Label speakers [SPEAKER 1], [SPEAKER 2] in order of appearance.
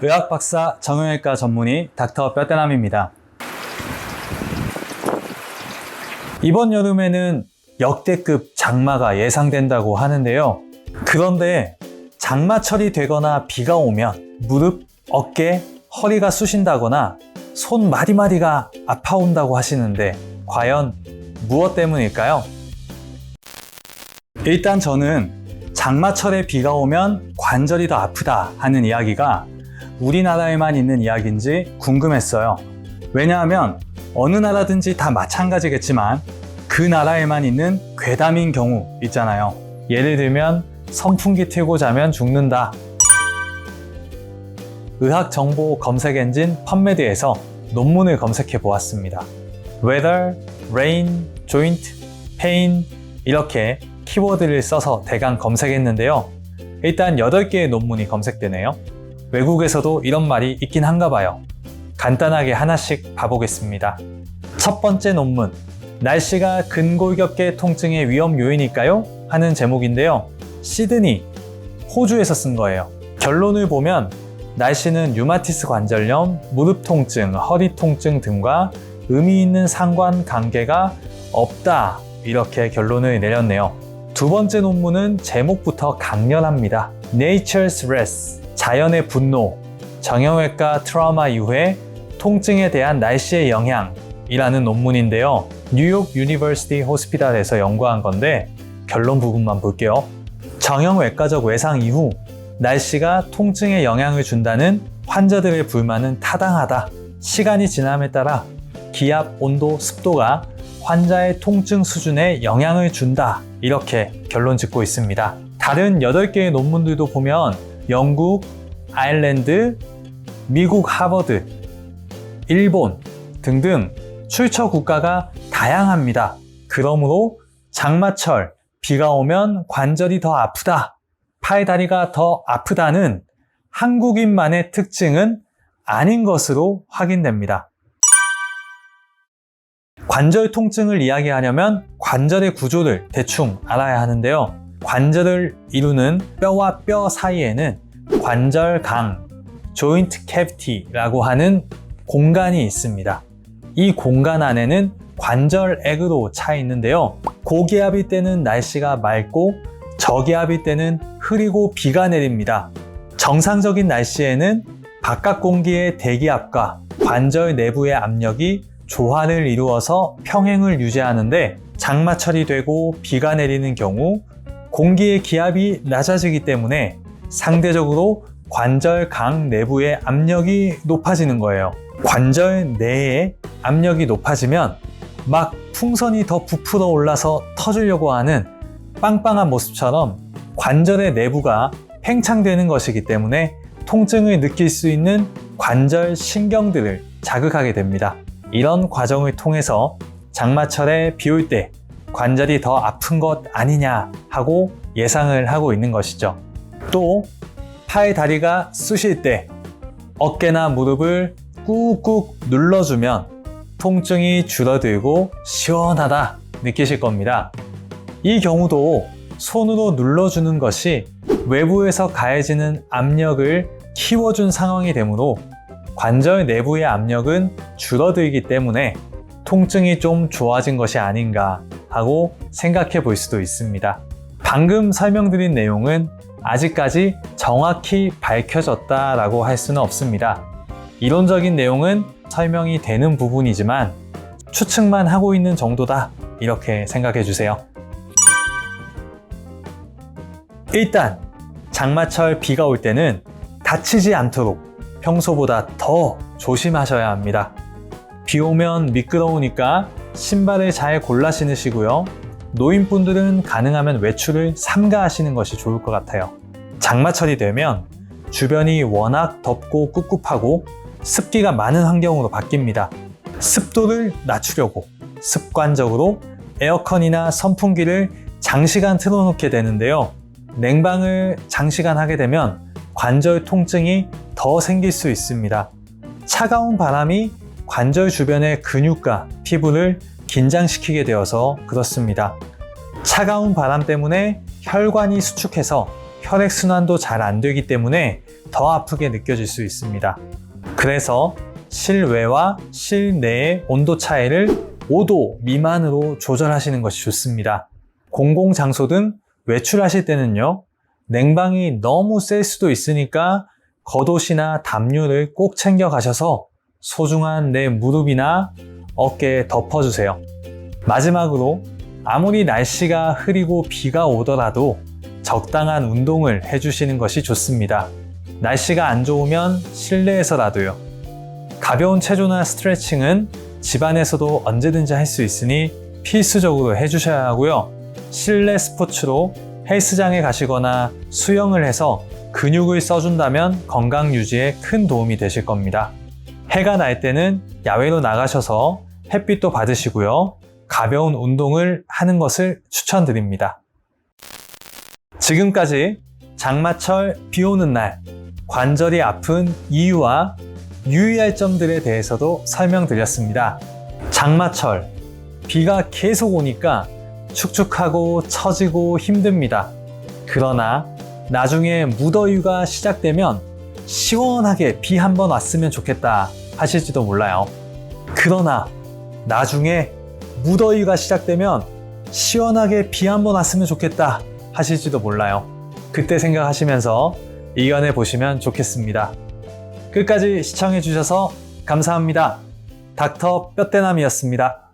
[SPEAKER 1] 의학 박사 정형외과 전문의 닥터 뼈대남입니다. 이번 여름에는 역대급 장마가 예상된다고 하는데요. 그런데 장마철이 되거나 비가 오면 무릎, 어깨, 허리가 쑤신다거나 손 마디마디가 아파온다고 하시는데 과연 무엇 때문일까요? 일단 저는 장마철에 비가 오면 관절이 더 아프다 하는 이야기가 우리나라에만 있는 이야기인지 궁금했어요. 왜냐하면 어느 나라든지 다 마찬가지겠지만 그 나라에만 있는 괴담인 경우 있잖아요. 예를 들면 선풍기 틀고 자면 죽는다. 의학 정보 검색 엔진 펀메드에서 논문을 검색해 보았습니다. weather, rain, joint, pain 이렇게 키워드를 써서 대강 검색했는데요. 일단 8개의 논문이 검색되네요. 외국에서도 이런 말이 있긴 한가 봐요. 간단하게 하나씩 봐보겠습니다. 첫 번째 논문. 날씨가 근골격계 통증의 위험 요인일까요? 하는 제목인데요. 시드니, 호주에서 쓴 거예요. 결론을 보면 날씨는 류마티스 관절염, 무릎 통증, 허리 통증 등과 의미 있는 상관 관계가 없다. 이렇게 결론을 내렸네요. 두 번째 논문은 제목부터 강렬합니다. Nature's Rest, 자연의 분노, 정형외과 트라우마 이후에 통증에 대한 날씨의 영향이라는 논문인데요. 뉴욕 유니버시티 호스피탈에서 연구한 건데 결론 부분만 볼게요. 정형외과적 외상 이후 날씨가 통증에 영향을 준다는 환자들의 불만은 타당하다. 시간이 지남에 따라 기압, 온도, 습도가 환자의 통증 수준에 영향을 준다. 이렇게 결론 짓고 있습니다. 다른 8개의 논문들도 보면 영국, 아일랜드, 미국 하버드, 일본 등등 출처 국가가 다양합니다. 그러므로 장마철 비가 오면 관절이 더 아프다. 팔 다리가 더 아프다는 한국인만의 특징은 아닌 것으로 확인됩니다. 관절 통증을 이야기하려면 관절의 구조를 대충 알아야 하는데요. 관절을 이루는 뼈와 뼈 사이에는 관절강, joint cavity라고 하는 공간이 있습니다. 이 공간 안에는 관절액으로 차 있는데요. 고기압일 때는 날씨가 맑고 저기압일 때는 흐리고 비가 내립니다. 정상적인 날씨에는 바깥 공기의 대기압과 관절 내부의 압력이 조화를 이루어서 평행을 유지하는데 장마철이 되고 비가 내리는 경우 공기의 기압이 낮아지기 때문에 상대적으로 관절 강 내부의 압력이 높아지는 거예요. 관절 내의 압력이 높아지면 막 풍선이 더 부풀어 올라서 터지려고 하는 빵빵한 모습처럼 관절의 내부가 팽창되는 것이기 때문에 통증을 느낄 수 있는 관절 신경들을 자극하게 됩니다. 이런 과정을 통해서 장마철에 비 올 때 관절이 더 아픈 것 아니냐 하고 예상을 하고 있는 것이죠. 또 팔 다리가 쑤실 때 어깨나 무릎을 꾹꾹 눌러주면 통증이 줄어들고 시원하다 느끼실 겁니다. 이 경우도 손으로 눌러주는 것이 외부에서 가해지는 압력을 키워준 상황이 되므로 관절 내부의 압력은 줄어들기 때문에 통증이 좀 좋아진 것이 아닌가 하고 생각해 볼 수도 있습니다. 방금 설명드린 내용은 아직까지 정확히 밝혀졌다라고 할 수는 없습니다. 이론적인 내용은 설명이 되는 부분이지만 추측만 하고 있는 정도다. 이렇게 생각해 주세요. 일단 장마철 비가 올 때는 다치지 않도록 평소보다 더 조심하셔야 합니다. 비 오면 미끄러우니까 신발을 잘 골라 신으시고요. 노인분들은 가능하면 외출을 삼가하시는 것이 좋을 것 같아요. 장마철이 되면 주변이 워낙 덥고 꿉꿉하고 습기가 많은 환경으로 바뀝니다. 습도를 낮추려고 습관적으로 에어컨이나 선풍기를 장시간 틀어놓게 되는데요. 냉방을 장시간 하게 되면 관절 통증이 더 생길 수 있습니다. 차가운 바람이 관절 주변의 근육과 피부를 긴장시키게 되어서 그렇습니다. 차가운 바람 때문에 혈관이 수축해서 혈액순환도 잘 안 되기 때문에 더 아프게 느껴질 수 있습니다. 그래서 실외와 실내의 온도 차이를 5도 미만으로 조절하시는 것이 좋습니다. 공공장소 등 외출하실 때는요, 냉방이 너무 셀 수도 있으니까 겉옷이나 담요를 꼭 챙겨 가셔서 소중한 내 무릎이나 어깨에 덮어주세요. 마지막으로 아무리 날씨가 흐리고 비가 오더라도 적당한 운동을 해주시는 것이 좋습니다. 날씨가 안 좋으면 실내에서라도요. 가벼운 체조나 스트레칭은 집안에서도 언제든지 할 수 있으니 필수적으로 해주셔야 하고요. 실내 스포츠로 헬스장에 가시거나 수영을 해서 근육을 써준다면 건강 유지에 큰 도움이 되실 겁니다. 해가 날 때는 야외로 나가셔서 햇빛도 받으시고요. 가벼운 운동을 하는 것을 추천드립니다. 지금까지 장마철 비 오는 날 관절이 아픈 이유와 유의할 점들에 대해서도 설명드렸습니다. 장마철 비가 계속 오니까 축축하고 처지고 힘듭니다. 그러나 나중에 무더위가 시작되면 시원하게 비 한번 왔으면 좋겠다 하실지도 몰라요. 그러나 나중에 무더위가 시작되면 시원하게 비 한번 왔으면 좋겠다 하실지도 몰라요. 그때 생각하시면서 이겨내 보시면 좋겠습니다. 끝까지 시청해 주셔서 감사합니다. 닥터 뼈대남이었습니다.